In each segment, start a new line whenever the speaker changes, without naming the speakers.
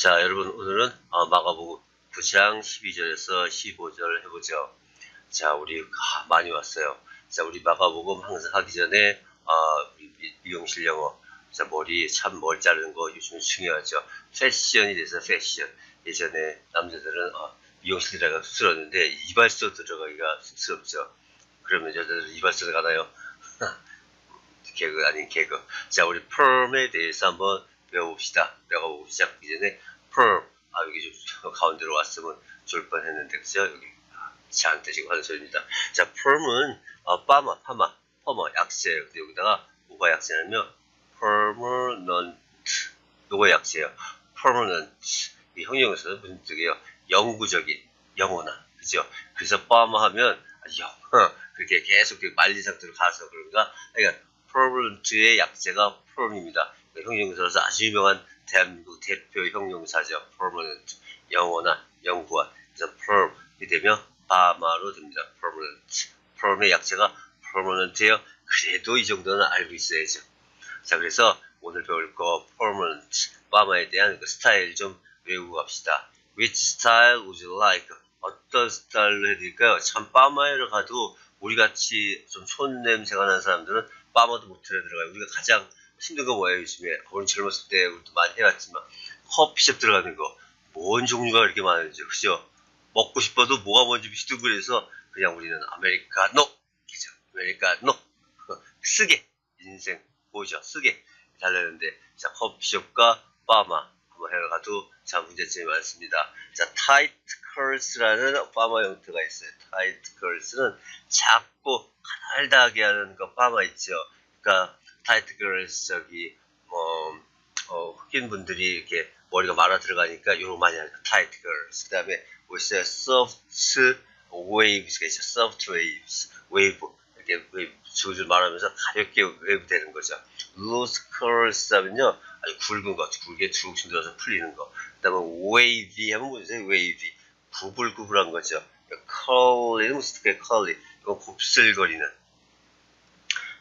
자, 여러분, 오늘은 어, 마가복음 9장 12절에서 15절 해보죠. 자, 우리 아, 많이 왔어요. 자, 우리 마가복음 항상 하기 전에 어, 미용실 영어, 자, 머리 참 머리 자르는 거 요즘 중요하죠. 패션이 돼서 패션. 예전에 남자들은 어, 미용실 들어가 쑥스러웠는데 이발소 들어가기가 쑥스럽죠. 그러면 여자들은 이발소 들어가나요? 개그 아닌 개그. 자, 우리 펌에 대해서 한번 배워봅시다. 배워보고 시작하기 전에 펌. 아, 여기 좀 가운데로 왔으면 좋을 뻔 했는데, 그죠? 여기. 저한테 지금 하는 소리입니다. 자, 펌은, 어, 파마, 파마, 퍼머, 약세예요. 근데 여기다가 뭐가 약세냐면, permanent. 요거 약세예요. permanent. 이 형용사는 무슨 뜻이에요? 영구적인, 영원한. 그죠? 그래서 파마 하면, 영, 어, 그렇게 계속 그 말린 상태로 가서 그런가? 그러니까, permanent의 약제가 perm입니다. 형용사로서 아주 유명한 대한민국 대표 형용사죠. permanent. 영원한, 영구한. 그래서 perm이 되면 파마로 됩니다. permanent. perm의 약제가 permanent예요. 그래도 이 정도는 알고 있어야죠. 자, 그래서 오늘 배울 거 permanent, 파마에 대한 그 스타일 좀 외우고 갑시다. Which style would you like? 어떤 스타일로 해드릴까요? 참 파마에를 가도 우리 같이 좀 손 냄새가 나는 사람들은 파마도 못해 들어가요. 우리가 가장 힘든 거 뭐예요, 요즘에? 우리 젊었을 때 우리도 많이 해왔지만 커피숍 들어가는 거. 뭔 종류가 이렇게 많은지, 그죠? 먹고 싶어도 뭐가 뭔지 비스둥그려서 그냥 우리는 아메리카노! 그죠? 아메리카노! 쓰게! 인생 보죠? 쓰게! 달라는데, 자, 커피숍과 파마 한번 해러 가도 자, 문제점이 많습니다. 자, 타이트 컬스라는 파마 형태가 있어요. 타이트 컬스는 작고 가늘다하게 하는 그 파마 있죠. 그러니까 타이트 컬스 저기 뭐 어, 흑인 분들이 이렇게 머리가 말아 들어가니까 요런 많이 하죠. 타이트 컬스. 그 다음에 뭐 있어요? soft waves가 있어요. soft waves. 웨이브. 이렇게 웨이브 줄줄 말하면서 가볍게 웨이브 되는 거죠. loose curls 하면요. 아주 굵은 거, 굵게 쭉쭉 들어서 풀리는 거. 그 다음에 wavy 하면 뭐죠? wavy. 구불구불한 거죠. curly는 무슨 뜻이에요? curly. 이건 곱슬거리는.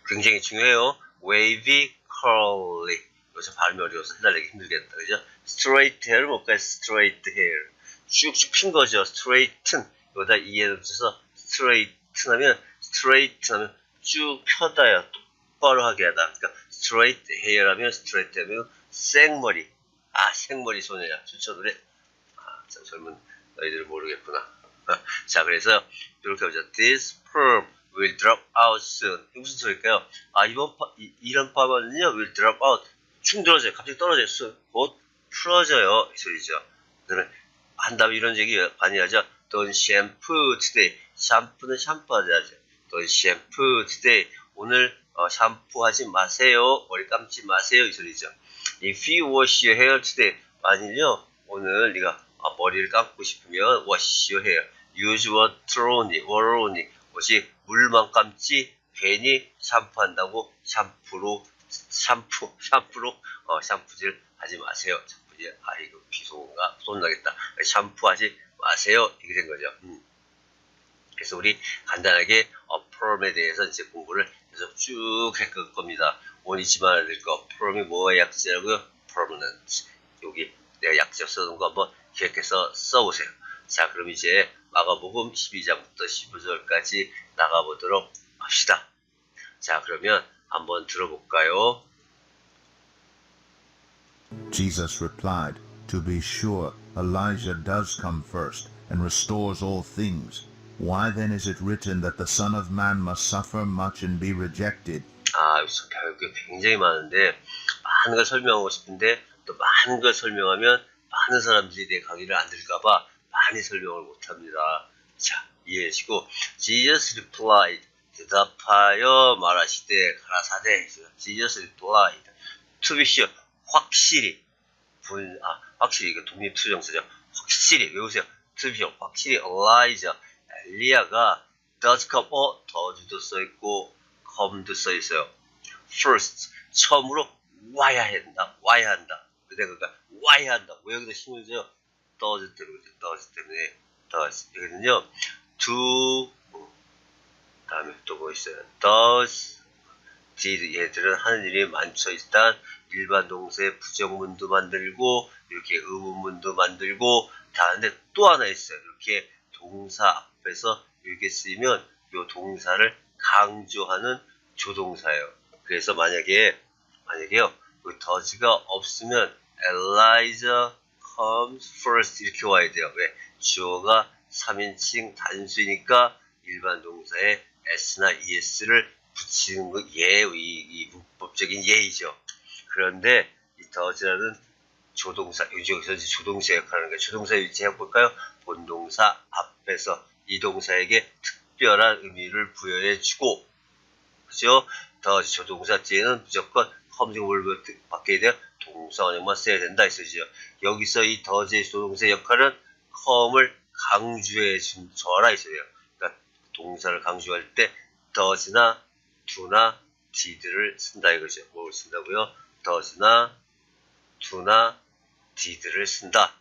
굉장히 중요해요. Wavy, curly. 여기서 발음이 어려워서 헷갈리기 힘들겠다. 그죠? straight hair 뭘까요? straight hair. 쭉쭉 핀 거죠. straighten. 여기다 이해를 붙여서 straighten 하면, straight 하면 쭉 펴다요. 똑바로 하게 하다. 그러니까 straight hair 하면 straight 하면 생머리. 아, 생머리 소녀야. 좋죠, 노래? 아, 참 젊은 너희들은 모르겠구나. 자, 그래서 이렇게 하죠. This perm will drop out soon. 이게 무슨 소리일까요? 아, 이번 파, 이, 이런 파마는요, will drop out. 충 떨어져요. 갑자기 떨어져요. soon. 곧 풀어져요. 이 소리죠. 그러면 한 다음에 이런 얘기 많이 하죠. Don't shampoo today. 샴푸는 샴푸하지 하죠. Don't shampoo today. 오늘 어, 샴푸하지 마세요. 머리 감지 마세요. 이 소리죠. If you wash your hair today. 만일요, 오늘 네가 아, 머리를 감고 싶으면 wash your hair. use water only. water only. 혹시 물만 감지 괜히 샴푸한다고 샴푸로 샴푸 샴푸로 어, 샴푸질 하지 마세요. 샴푸질 아이고 비속어가 손나겠다. 샴푸하지 마세요. 이게 된 거죠. 음. 그래서 우리 간단하게 어, 펌에 대해서 이제 공부를 계속 쭉할 겁니다. 잊지만 않아야 될 거. 펌이 뭐의 약자라고요? permanent. 여기 내가 약자 써놓은 거 한번 기억해서 써보세요. 자, 그럼 이제 마가복음 12장부터 15절까지 나가보도록 합시다. 자, 그러면 한번 들어볼까요?
Jesus replied, To be sure, Elijah does come first, and restores all things. Why then is it written that the Son of Man must suffer much and be rejected?
아, 여기서 배울 게 굉장히 많은데, 많은 걸 설명하고 싶은데, 또 많은 걸 설명하면 많은 사람들이 내 강의를 안 들을까봐 많이 설명을 못 합니다. 자, 이해해 주시고, Jesus replied, 대답하여 말하시되, 가라사대, Jesus replied, to be sure, 확실히, 분, 아, 확실히, 이거 독립투정사죠. 확실히, 외우세요. to be sure, 확실히, Elijah, 엘리야가 does come, 어, does도 써있고, come도 써있어요. first, 처음으로 와야 한다, 와야 한다. 그러니까 와야 한다. 왜 여기다 힘을 줘요? Does 때문에, does 때문에, does. 여기는요, 뭐, 다음에 또 뭐 있어요? does, did 얘들은 하는 일이 많죠. 일단 일반 동사의 부정문도 만들고 이렇게 의문문도 만들고 다 하는데 또 하나 있어요. 이렇게 동사 앞에서 이렇게 쓰이면 이 동사를 강조하는 조동사예요. 그래서 만약에 만약에요 그 does가 없으면 Elijah comes first 이렇게 와야 돼요. 왜? 주어가 3인칭 단수니까 일반 동사에 s나 es를 붙이는 거 예, 이, 이 문법적인 예의죠. 그런데 이 does라는 조동사, 여기서 조동사 역할을 하는 거예요. 조동사 위치 해 볼까요? 본동사 앞에서 이 동사에게 특별한 의미를 부여해 주고, 그죠? 더 조동사 뒤에는 무조건 검증을 받게 돼요. 동사 원형만 써야 된다 이 소리죠. 여기서 이 더제 조동사의 역할은 컴을 강조해 준 줘라 이 소리예요. 그러니까 동사를 강조할 때 does나 do나 did를 쓴다 이거죠. 뭘 쓴다고요? does나 do나 did를 쓴다.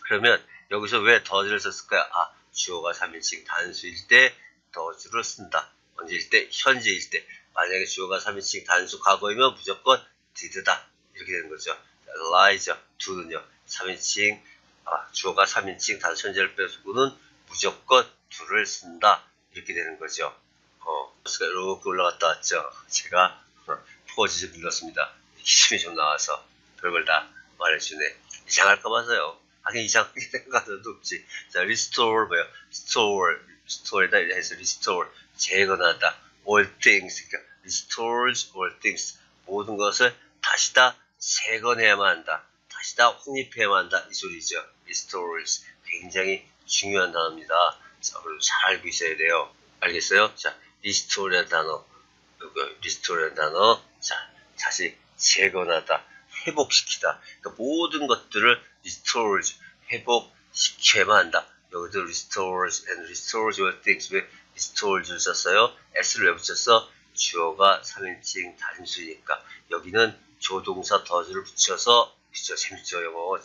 그러면 여기서 왜 does를 썼을까요? 아, 주어가 3인칭 단수일 때 does를 쓴다. 언제일 때? 현재일 때. 만약에 주어가 3인칭 단수 과거이면 무조건 did다. 이렇게 되는 거죠. Elijah, do는요. 3인칭, 아, 주어가 3인칭 단수 현재를 빼고는 무조건 do를 쓴다. 이렇게 되는 거죠. 어, 수가 이렇게 올라갔다 왔죠. 제가 어, 포즈 좀 눌렀습니다. 힘이 좀 나와서 별걸 다 말해주네. 이상할까 봐서요. 하긴 이상하게 생각하는 도 없지. 자, restore 뭐요? store, store에다 해서 restore, 재건하다. all things, 그러니까 restores all things. 모든 것을 다시 다 재건해야만 한다. 다시 다 확립해야만 한다. 이 소리죠. restores. 굉장히 중요한 단어입니다. 자, 그리고 잘 알고 있어야 돼요. 알겠어요? 자, restore라는 단어, restore라는 단어, 자, 다시 재건하다, 회복시키다. 그러니까 모든 것들을 restores, 회복시켜야만 한다. 여기도 restores and restores your things. 왜 restores를 썼어요? s를 왜 붙였어? 주어가 3인칭 단수니까. 여기는 조동사 does를 붙여서, 그죠? 재밌죠, 영어.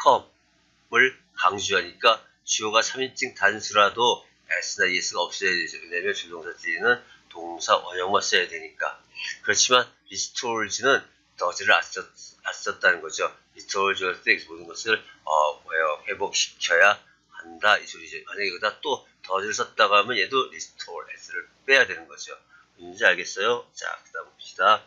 come을 강조하니까 주어가 3인칭 단수라도 s나 es가 없어야 되죠. 왜냐면 조동사 뒤에는 동사 원형만 써야 되니까. 그렇지만 restores는 does를 안, 썼, 안 썼다는 거죠. your things 모든 것을 어? 회복시켜야 한다 이 소리죠. 만약에 여기다 또 does를 썼다고 하면 얘도 restore s를 빼야 되는 거죠. 뭔지 알겠어요? 자, 그 다음 봅시다.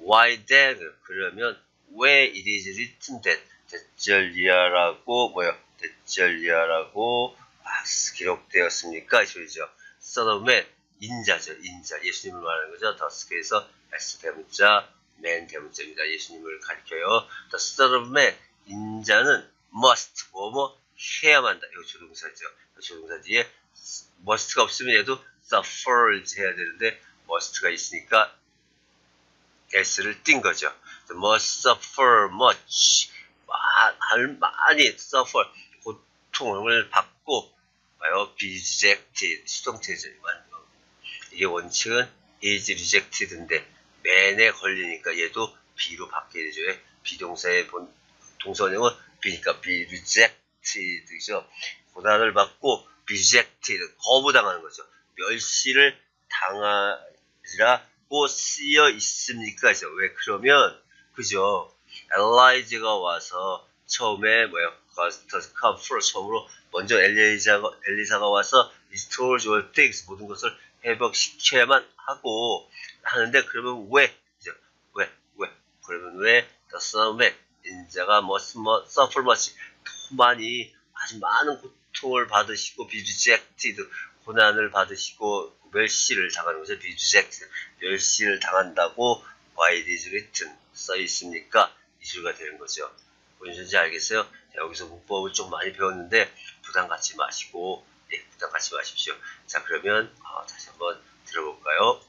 Why then? 그러면 왜 it is written that 데절리아라고 뭐요? 데절리아라고 아, 기록되었습니까? 이 소리죠. Son of Man 인자죠. 인자. 예수님을 말하는 거죠. 더스크에서 S 대문자, man 대문자입니다. 예수님을 가리켜요. The Son of Man 인자는 must 뭐뭐 해야만 한다. 이거 조동사죠. 조동사 뒤에 must가 없으면 얘도 suffers 해야 되는데 must가 있으니까 s를 띈 거죠. Must suffer much. 마- 많이 suffer 고통을 받고 봐요. be rejected 수동태죠. 이게 원칙은 is rejected인데 man에 걸리니까 얘도 be로 바뀌어야 되죠. 왜? 비동사의 본 동사원형은 be니까 be rejected죠. 고난을 받고 rejected 거부당하는 거죠. 멸시를 당하리라 고 쓰여 있습니까? 그죠? 왜 그러면 그죠? 엘라이즈가 와서 처음에 뭐야? first 처음으로 먼저 엘리자가 엘리사가 와서 restore your things 모든 것을 회복시켜야만 하고 하는데 그러면 왜 이제 왜 왜? 그러면 왜 the 인자가 must suffer 더 많이 아주 많은 고통을 받으시고 rejected 고난을 받으시고 멸시를 당하는 거죠. be rejected 멸시를 당한다고 why it is written 써 있습니까? 이 소리가 되는 거죠. 무슨지 알겠어요? 자, 여기서 문법을 좀 많이 배웠는데 부담 갖지 마시고 네, 부담 갖지 마십시오. 자, 그러면 어, 다시 한번 들어볼까요?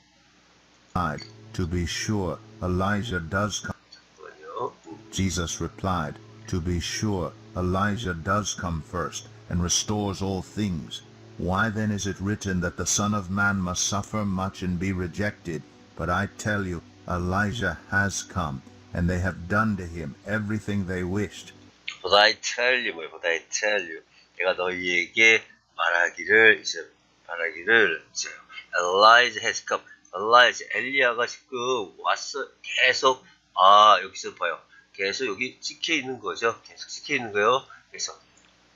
To be sure, Elijah does come.
잠깐만요. 음,
Jesus replied, To be sure, Elijah does come first and restores all things. Why then is it written that the Son of Man must suffer much and be rejected? But I tell you, Elijah has come, and they have done to him everything they wished.
But I tell you? But I tell you. 내가 너희에게 말하기를 이제 말하기를 이제 Elijah has come. 엘라이자 엘리야가 지금 왔어 계속 아 여기서 봐요 계속 여기 찍혀 있는 거죠 계속 찍혀 있는 거예요 그래서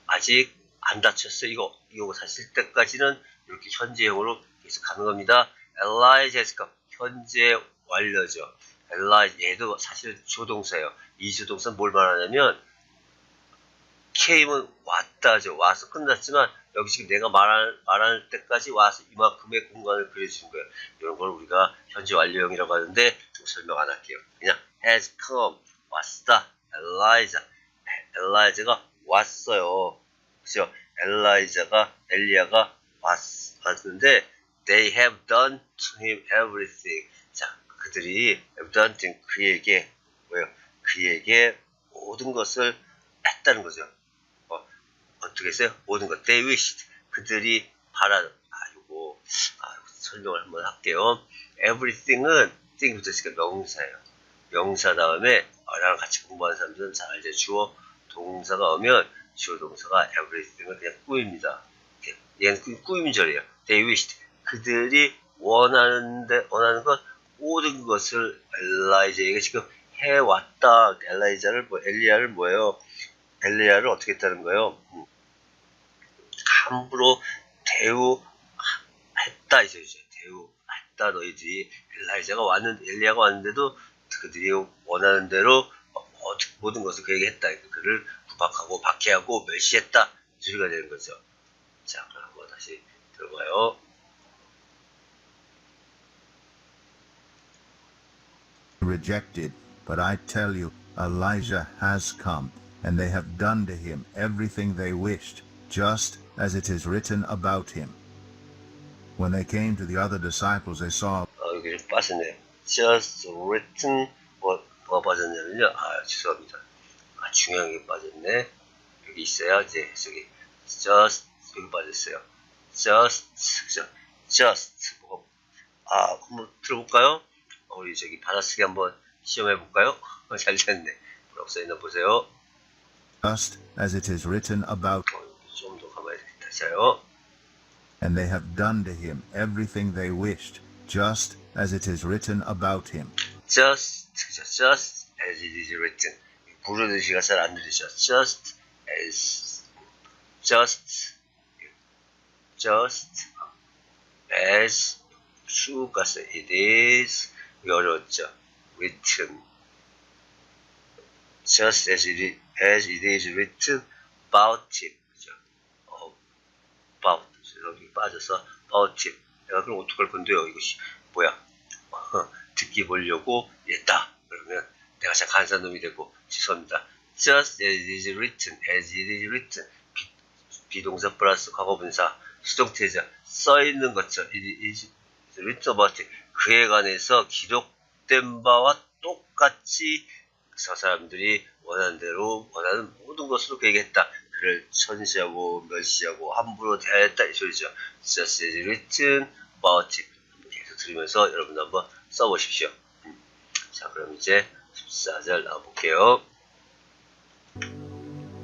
아직 안 다쳤어 이거 이거 다칠 때까지는 이렇게 현재형으로 계속 가는 겁니다 엘라이자 지금 현재 완료죠 엘라이 얘도 사실 조동사예요 이 조동사 뭘 말하냐면 came은 왔다죠. 와서 끝났지만 여기 지금 내가 말할, 말할 때까지 와서 이만큼의 공간을 그려주는 거예요. 이런 걸 우리가 현재 완료형이라고 하는데 좀 설명 안 할게요. 그냥 has come 왔다. 엘라이자 엘라이자가 왔어요. 그죠? 엘라이자가 엘리야가 왔, 왔는데 they have done to him everything. 자, 그들이 have done to him, 그에게 뭐요? 그에게 모든 것을 했다는 거죠. 어, 어떻게 했어요? 모든 것. They wished. 그들이 바라, 아, 요거, 아, 설명을 한번 할게요. everything은, thing부터 있으니까 명사예요. 명사 다음에, 어, 나랑 같이 공부하는 사람들은 잘 알죠. 주어, 동사가 오면, 주어 동사가 everything은 그냥 꾸입니다. 얘는 꾸- 꾸임절이에요. They wished. 그들이 원하는데, 원하는 것, 모든 것을 엘라이자에게 지금 해왔다. 엘라이자를, 뭐, 엘리야를 뭐예요? 엘리야를 어떻게 했다는 거예요? 음, 함부로 대우했다 이제 이제 대우했다 너희들이 엘라이자가 왔는 엘리야가 왔는데도 그들이 원하는 대로 모든, 모든 것을 그에게 했다. 그를 구박하고 박해하고 멸시했다. 소리가 되는 거죠. 자, 그럼 한번 다시 들어봐요.
rejected. But I tell you, Elijah has come, and they have done to him everything they wished, just as it is written about him. When they came to the other disciples, they saw
어, 여기 좀 빠졌네. Just written 뭐, 뭐가 빠졌냐면요. 아, 죄송합니다. 아, 중요한 게 빠졌네. 여기 있어요. 이제 저기 just 여기 빠졌어요. just 그죠? just 뭐가 아, 한번 들어볼까요? 어, 우리 저기 받아쓰기 한번 시험해 볼까요? 어, 잘 됐네. 뭐라고 써있나 보세요.
just as it is written about,
어, 좀더 가만히 다시 해요.
and they have done to him everything they wished, just as it is written about him.
just 그죠? just as it is written 부르듯이가 잘 안 들리죠 just as just just as 수가 써 it is 어려웠죠 written just as it as it is written about him 그죠 어, about 여기 빠져서 about him 내가 그럼 어떡할 건데요 이것이 뭐야 듣기 보려고 했다. 그러면 내가 진짜 간사한 놈이 되고 죄송합니다. Just as is written, as it is written. 비, 비동사 플러스 과거분사 수동태자 써 있는 것처럼 it is written about. 그에 관해서 기록된 바와 똑같이 저 사람들이 원하는 대로 원하는 모든 것으로 그 얘기했다. 그를 천시하고 멸시하고 함부로 대하였다 이 소리죠. Just as written about. 계속 들으면서 여러분 한번 써보십시오. 음. 자, 그럼 이제 14절 나와볼게요.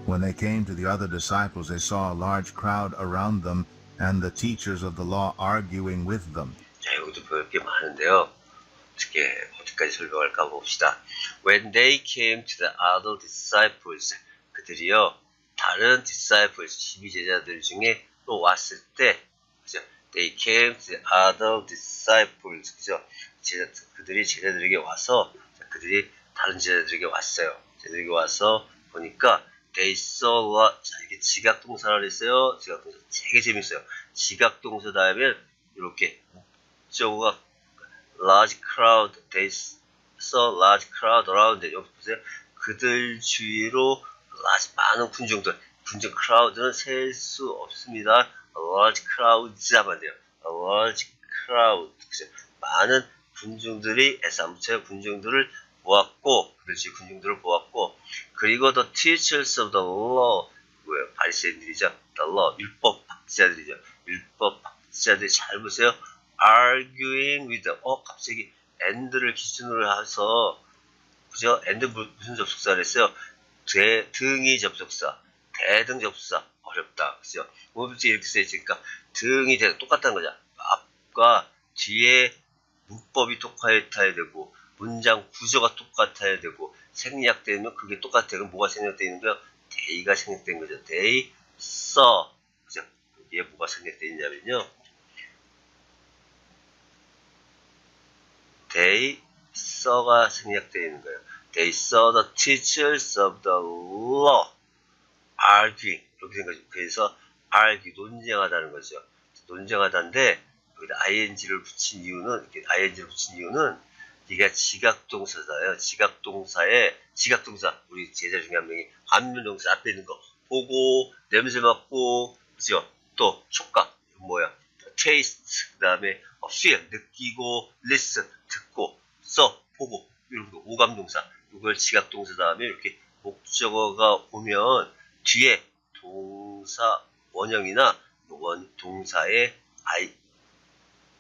When they came to the other disciples, they saw a large crowd around them, and the teachers of the law arguing with them.
자, 여기도 배울 게 많은데요. 어떻게, 어디까지 설명할까 봅시다. When they came to the other disciples, 그들이요, 다른 disciples, 12제자들 중에 또 왔을 때, 그죠? They came to the other disciples, 그죠? 제자, 그들이 제자들에게 와서, 자, 그들이 다른 제자들에게 왔어요. 제자들에게 와서 보니까, they saw, a- 자, 이게 지각 동사라 그랬어요. 지각 동사 되게 재밌어요. 지각 동사 다음에, 이렇게, 목적어가 large crowd, they saw large crowd around. 여기 보세요. 그들 주위로 large, 많은 군중들. 군중 crowd는 셀 수 없습니다. Large crowds 하면 돼요. Large crowd. 그죠? 많은 군중들이 에사무체 군중들을 그들 주위 군중들을 모았고, 그리고 the teachers of the law, 뭐예요? 바리새인들이죠. The law, 율법 박사들이죠. 율법 박사들이 잘 보세요. arguing with, 어, 갑자기 and를 기준으로 해서, 그죠? and 무- 무슨 접속사를 했어요? 대, 등이 접속사, 대등 접속사, 어렵다. 그죠? 뭐든지 이렇게 써있으니까 등이 대, 똑같다는 거죠. 앞과 뒤에 문법이 똑같아야 되고 문장 구조가 똑같아야 되고 생략되면 그게 똑같아. 그럼 뭐가 생략되어 있는 거야? 데이가 생략된 거죠. 데이 써. 그죠? 여기에 뭐가 생략되어 있냐면요. they saw가 생략되어 있는 거예요. They saw the teachers of the law arguing 이렇게 생각하죠. 그래서 argue 논쟁하다는 거죠. 논쟁하다인데 여기다 ing를 붙인 이유는 이렇게 ing를 붙인 이유는 이게 지각동사다요. 지각동사에 지각동사 우리 제자 중에 한 명이 안면동사 앞에 있는 거 보고 냄새 맡고 그죠? 또 촉각 뭐야? taste 그다음에 feel 느끼고 listen 듣고 써 보고 이런 거 오감동사 이걸 지각동사 다음에 이렇게 목적어가 오면 뒤에 동사 원형이나 원 동사의 i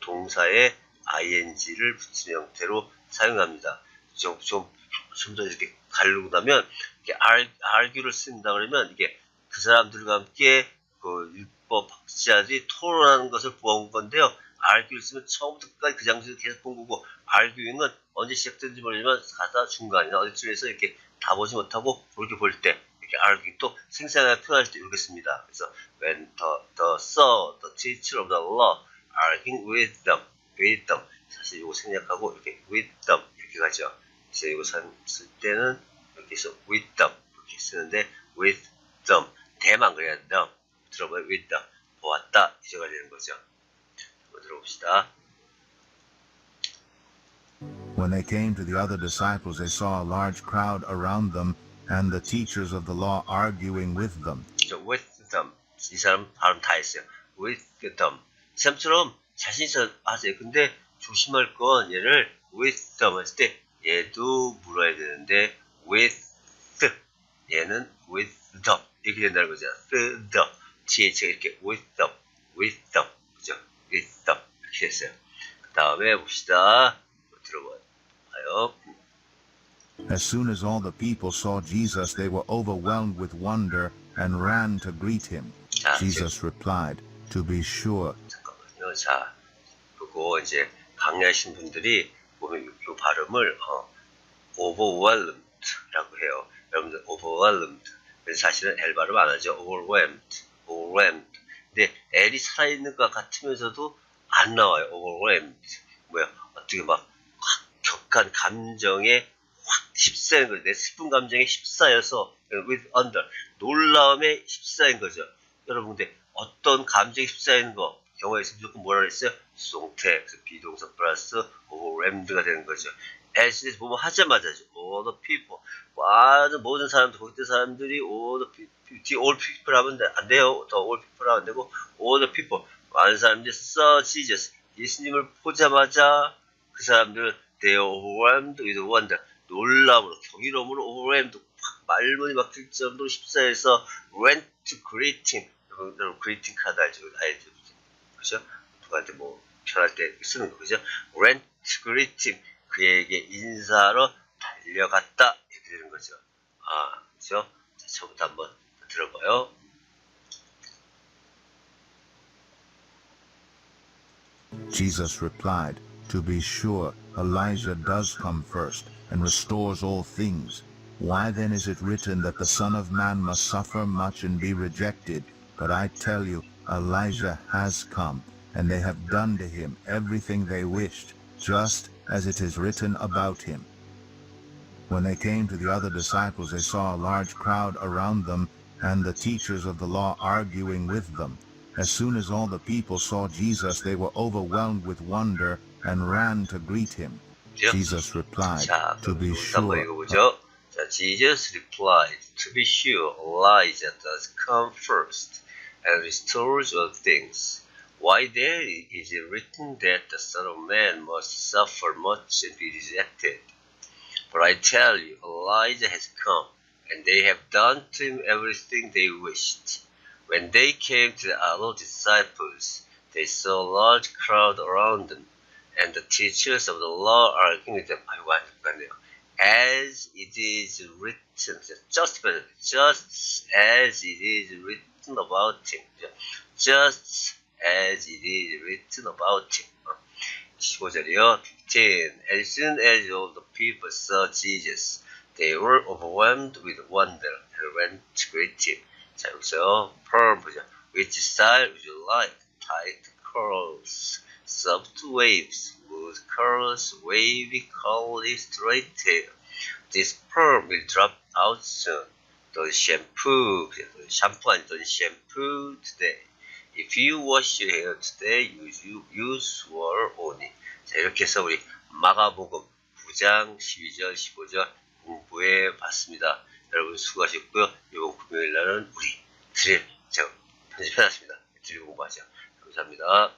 동사의 ing를 붙인 형태로 사용합니다. 좀, 좀, 좀 더 이렇게 가르고 나면, 이렇게 알, argu를 쓴다 그러면, 이게 그 사람들과 함께 그 율법 학자들이 토론하는 것을 본 건데요. argu를 쓰면 처음부터 끝까지 그 장소에서 계속 본 거고, arguing은 언제 시작된지 모르지만 가다 중간이나 어디쯤에서 이렇게 다 보지 못하고 이렇게 볼 때, 이렇게 arguing 또 생생하게 표현할 때 이렇게 씁니다. 그래서 when the, the saw the teacher of the law arguing with them, with them. 사실 이거 생략하고 이렇게 with them 이렇게 가죠. 이제 이거 쓸 때는 이렇게 해서 with them 이렇게 쓰는데 with them 대만 그래야 들어봐요 with them 보았다 이제가 되는 거죠. 한번 들어봅시다.
When they came to the other disciples, they saw a large crowd around them, and the teachers of the law arguing with them.
저 with them 이 사람 발음 다 했어요. with them 이 사람처럼 자신 있어 하세요. 근데 조심할 건 얘를 with them 했을 때 얘도 물어야 되는데 with 얘는 with them 이렇게 된다는 거죠. the th가 이렇게 with them with them 그죠? with them 이렇게 됐어요. 그 다음에 봅시다. 들어봐요.
As soon as all the people saw Jesus, they were overwhelmed with wonder and ran to greet him.
자, 지금
Jesus replied, To be sure,
잠깐만요. 자, 그거 이제 강의하신 분들이 보면 이, 이 발음을 어, overwhelmed라고 해요. 여러분들 overwhelmed. 그래서 사실은 L 발음 안 하죠. overwhelmed, overwhelmed. 근데 L이 살아있는 것 같으면서도 안 나와요. overwhelmed. 뭐야? 어떻게 막 확 격한 감정에 확 휩싸인 거죠. 내 슬픈 감정에 휩싸여서 with under 놀라움에 휩싸인 거죠. 여러분 근데 어떤 감정에 휩싸이는 거 있으면 무조건 뭐라 그랬어요? 수동태, 그래서 비동사 플러스 overwhelmed가 되는 거죠. as 보면 하자마자죠. all the people. 완전 모든 사람들, 거기 있는 사람들이 all the people, 뒤에 all people 하면 안 돼요. 더 all people 하면 안 되고 all the people. 많은 사람들이 saw Jesus. 예수님을 보자마자 그 사람들은 they are overwhelmed with wonder. 놀라움으로, 경이로움으로 overwhelmed. 확 말문이 막힐 정도로 휩싸여서 went to greet him. 여러분 그리팅 카드 알죠? 아이들 그죠? 누구한테 뭐 편할 때 쓰는 거 그죠? greet him 그에게 인사하러 달려갔다 이렇게 되는 거죠. 아 그죠? 자, 처음부터 한번 들어봐요.
Jesus replied, To be sure, Elijah does come first and restores all things. Why then is it written that the Son of Man must suffer much and be rejected? But I tell you, Elijah has come, and they have done to him everything they wished, just as it is written about him. When they came to the other disciples, they saw a large crowd around them, and the teachers of the law arguing with them. As soon as all the people saw Jesus, they were overwhelmed with wonder and ran to greet him. Jesus replied, To be sure.
Jesus replied, To be sure, Elijah does come first and restores all things. Why then is it written that the Son of Man must suffer much and be rejected? For I tell you, Elijah has come, and they have done to him everything they wished. When they came to the other disciples, they saw a large crowd around them, and the teachers of the law arguing with them. As it is written, just, just as it is written about him. Just as it is written about him. 15절이요. 10. As soon as all the people saw Jesus, they were overwhelmed with wonder and went greeting. 자, 여기서 pearl 보죠. Which style would you like? Tight curls, soft waves, smooth curls, wavy curly straight hair. This pearl will drop out soon. Don't shampoo, 샴푸 아니 don't shampoo today. If you wash your hair today, you, use swore only. 자, 이렇게 해서 우리 마가복음 9장 12절, 15절 공부해 봤습니다. 여러분 수고하셨고요. 이번 금요일 날은 우리 드릴 제가 편집해놨습니다. 드릴 공부하죠. 감사합니다.